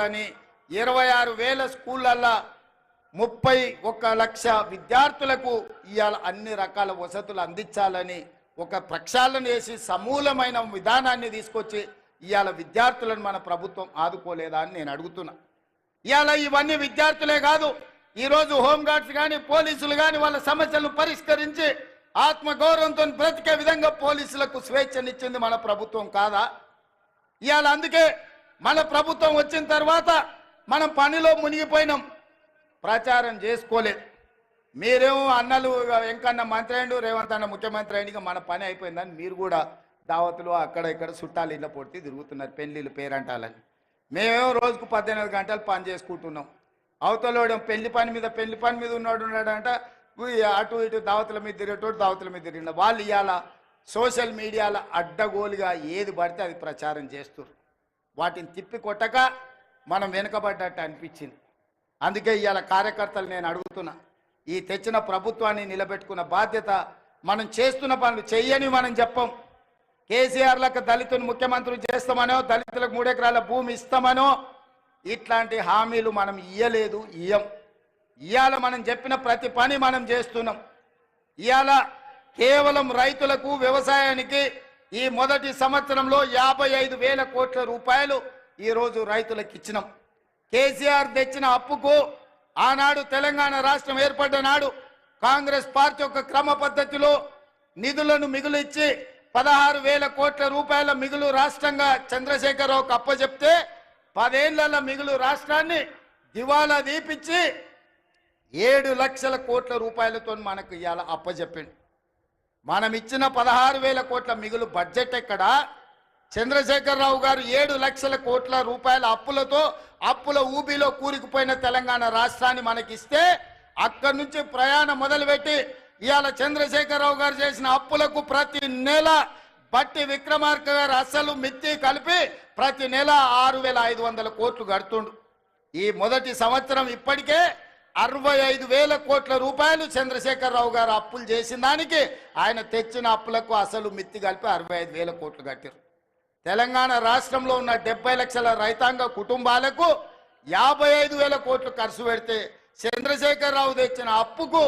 అని ఇరవై ఆరు వేల స్కూళ్ళల్లో ముప్పై ఒక్క లక్ష విద్యార్థులకు ఇవాళ అన్ని రకాల వసతులు అందించాలని ఒక ప్రక్షాళన చేసి సమూలమైన విధానాన్ని తీసుకొచ్చి ఇవాళ విద్యార్థులను మన ప్రభుత్వం ఆదుకోలేదా అని నేను అడుగుతున్నా. ఇవాళ ఇవన్నీ విద్యార్థులే కాదు ఈరోజు హోంగార్డ్స్ కానీ పోలీసులు కానీ వాళ్ళ సమస్యలను పరిష్కరించి ఆత్మగౌరవంతో బ్రతికే విధంగా పోలీసులకు స్వేచ్ఛనిచ్చింది మన ప్రభుత్వం కాదా? ఇవాళ అందుకే మన ప్రభుత్వం వచ్చిన తర్వాత మనం పనిలో మునిగిపోయినాం. ప్రచారం చేసుకోలేదు మీరేమో అన్నలు వెంకన్న మంత్రి అయిండు రేవంత్ అన్న ముఖ్యమంత్రి అయ్యిండు మన పని అయిపోయిందని మీరు కూడా దావతులు అక్కడ ఇక్కడ చుట్టాలు ఇళ్ళ పొట్టి తిరుగుతున్నారు పెళ్ళిళ్ళు పేరంటాలని. మేమేమో రోజుకు పద్దెనిమిది గంటలు పని చేసుకుంటున్నాం. అవతలోడం పెళ్ళి పని మీద పెళ్ళి పని మీద ఉన్నాడు ఉన్నాడంట అటు ఇటు దావతుల మీద తిరిగేటోడు దావతుల మీద తిరిగిన వాళ్ళు ఇవాళ సోషల్ మీడియాలో అడ్డగోలుగా ఏది పడితే అది ప్రచారం చేస్తున్నారు వాటిని తిప్పి కొట్టక మనం వెనుకబడ్డట్టు అనిపించింది. అందుకే ఇవాళ కార్యకర్తలు నేను అడుగుతున్నా ఈ తెచ్చిన ప్రభుత్వాన్ని నిలబెట్టుకున్న బాధ్యత మనం చేస్తున్న పనులు చెయ్యని మనం చెప్పం. కేసీఆర్లకు దళితుని ముఖ్యమంత్రి చేస్తామనో దళితులకు మూడెకరాల భూమి ఇస్తామనో ఇట్లాంటి హామీలు మనం ఇయ్యలేదు ఇయ్యం. ఇవాళ మనం చెప్పిన ప్రతి పని మనం చేస్తున్నాం. ఇవాళ కేవలం రైతులకు వ్యవసాయానికి ఈ మొదటి సంవత్సరంలో యాభై ఐదు వేల కోట్ల రూపాయలు ఈరోజు రైతులకు ఇచ్చినాం. కేసీఆర్ తెచ్చిన అప్పుకు ఆనాడు తెలంగాణ రాష్ట్రం ఏర్పడ్డ నాడు కాంగ్రెస్ పార్టీ యొక్క క్రమ పద్ధతిలో నిధులను మిగులిచ్చి పదహారు వేల కోట్ల రూపాయల మిగులు రాష్ట్రంగా చంద్రశేఖరరావుకు అప్పచెప్తే పదేళ్ళ మిగులు రాష్ట్రాన్ని దివాలా దీపించి ఏడు లక్షల కోట్ల రూపాయలతో మనకు ఇవాళ అప్పచెప్పిండు మనం ఇచ్చిన పదహారు వేల కోట్ల మిగులు బడ్జెట్ ఎక్కడ? చంద్రశేఖరరావు గారు ఏడు లక్షల కోట్ల రూపాయల అప్పులతో అప్పుల ఊబిలో కూరుకుపోయిన తెలంగాణ రాష్ట్రాన్ని మనకిస్తే అక్కడి నుంచి ప్రయాణం మొదలుపెట్టి ఇవాళ చంద్రశేఖరరావు గారు చేసిన అప్పులకు ప్రతి నెల బట్టి విక్రమార్క గారు అసలు మిత్తి కలిపి ప్రతి నెల ఆరు వేల ఐదు వందల కోట్లు కడుతుండు. ఈ మొదటి సంవత్సరం ఇప్పటికే అరవై ఐదు వేల కోట్ల రూపాయలు చంద్రశేఖరరావు గారు అప్పులు చేసిన దానికి ఆయన తెచ్చిన అప్పులకు అసలు మిత్తి కలిపి అరవై ఐదు వేల కోట్లు కట్టారు తెలంగాణ రాష్ట్రంలో ఉన్న డెబ్బై లక్షల రైతాంగ కుటుంబాలకు యాభై ఐదు వేల కోట్లు ఖర్చు పెడితే చంద్రశేఖరరావు తెచ్చిన అప్పుకు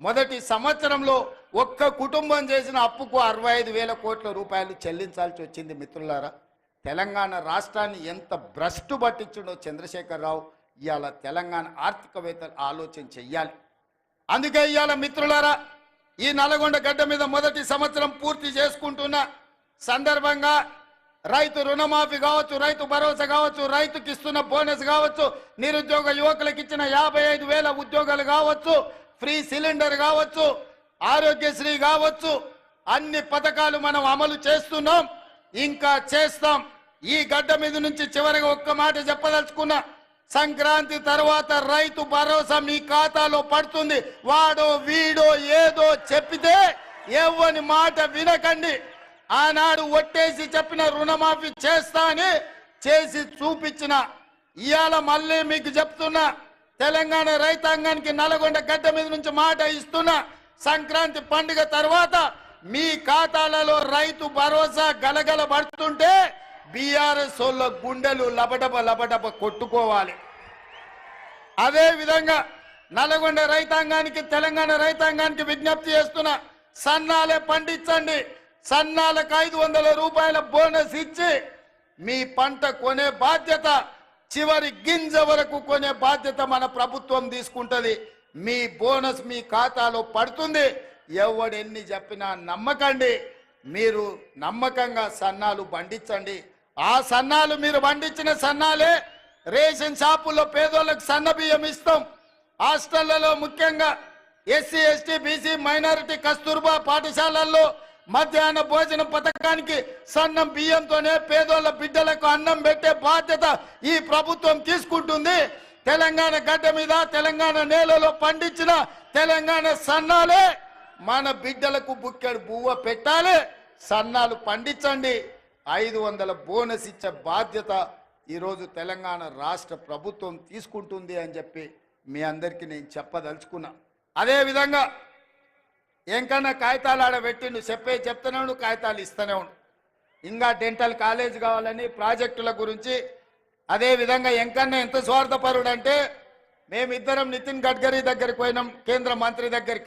మొదటి సంవత్సరంలో ఒక్క కుటుంబం చేసిన అప్పుకు అరవై ఐదు వేల కోట్ల రూపాయలు చెల్లించాల్సి వచ్చింది మిత్రులారా. తెలంగాణ రాష్ట్రాన్ని ఎంత భ్రష్టు పట్టించిండో చంద్రశేఖరరావు ఇవాళ తెలంగాణ ఆర్థికవేత్తలు ఆలోచన చెయ్యాలి. అందుకే ఇవాళ మిత్రులారా ఈ నల్గొండ గడ్డ మీద మొదటి సంవత్సరం పూర్తి చేసుకుంటున్న సందర్భంగా రైతు రుణమాఫీ కావచ్చు రైతు భరోసా కావచ్చు రైతుకి ఇస్తున్న బోనస్ కావచ్చు నిరుద్యోగ యువకులకు ఇచ్చిన యాభై ఐదు వేల ఉద్యోగాలు కావచ్చు ఫ్రీ సిలిండర్ కావచ్చు ఆరోగ్యశ్రీ కావచ్చు అన్ని పథకాలు మనం అమలు చేస్తున్నాం ఇంకా చేస్తాం. ఈ గడ్డ మీద నుంచి చివరిగా ఒక్క మాట చెప్పదలుచుకున్నా సంక్రాంతి తర్వాత రైతు భరోసా మీ ఖాతాలో పడుతుంది. వాడో వీడో ఏదో చెప్పితే ఎవ్వని మాట వినకండి. ఆనాడు ఒట్టేసి చెప్పిన రుణమాఫీ చేస్తా అని చేసి చూపించిన. ఇవాళ మళ్ళీ మీకు చెప్తున్నా తెలంగాణ రైతాంగానికి నల్గొండ గడ్డ మీద నుంచి మాట ఇస్తున్నా సంక్రాంతి పండుగ తర్వాత మీ ఖాతాలలో రైతు భరోసా గలగల పడుతుంటే బీఆర్ఎస్ వాళ్ళ గుండెలు లబడబ లబడబ కొట్టుకోవాలి. అదేవిధంగా నల్గొండ రైతాంగానికి తెలంగాణ రైతాంగానికి విజ్ఞప్తి చేస్తున్నా సన్నాలే పండించండి. సన్నాలకు ఐదు వందల రూపాయల బోనస్ ఇచ్చి మీ పంట కొనే బాధ్యత చివరి గింజ వరకు కొనే బాధ్యత మన ప్రభుత్వం తీసుకుంటుంది. మీ బోనస్ మీ ఖాతాలో పడుతుంది. ఎవడు ఎన్ని చెప్పినా నమ్మకండి. మీరు నమ్మకంగా సన్నాలు పండించండి. ఆ సన్నాలు మీరు పండించిన సన్నాలే రేషన్ షాపుల్లో పేదోళ్ళకి సన్న బియ్యం ఇస్తాం. హాస్టళ్ళలో ముఖ్యంగా SC ST BC minority Kasturba పాఠశాలల్లో మధ్యాహ్న భోజన పథకానికి సన్నం బియ్యంతోనే పేదోళ్ళ బిడ్డలకు అన్నం పెట్టే బాధ్యత ఈ ప్రభుత్వం తీసుకుంటుంది. తెలంగాణ గడ్డ మీద తెలంగాణ నేలలో పండించిన తెలంగాణ సన్నాలే మన బిడ్డలకు బుక్కెడు బువ్వ పెట్టాలి. సన్నాలు పండించండి. ఐదు వందల బోనస్ ఇచ్చే బాధ్యత ఈరోజు తెలంగాణ రాష్ట్ర ప్రభుత్వం తీసుకుంటుంది అని చెప్పి మీ అందరికీ నేను చెప్పదలుచుకున్నా. అదేవిధంగా ఎంకన్నా కాగితాలు ఆడ పెట్టిండు చెప్పే చెప్తూనే ఉండు కాగితాలు ఇస్తూనే ఉండు. ఇంకా డెంటల్ కాలేజ్ కావాలని ప్రాజెక్టుల గురించి అదే విధంగా ఎంకన్నా ఎంత స్వార్థపరుడు అంటే మేమిద్దరం నితిన్ గడ్కరీ దగ్గరికి పోయినాం కేంద్ర మంత్రి దగ్గరికి.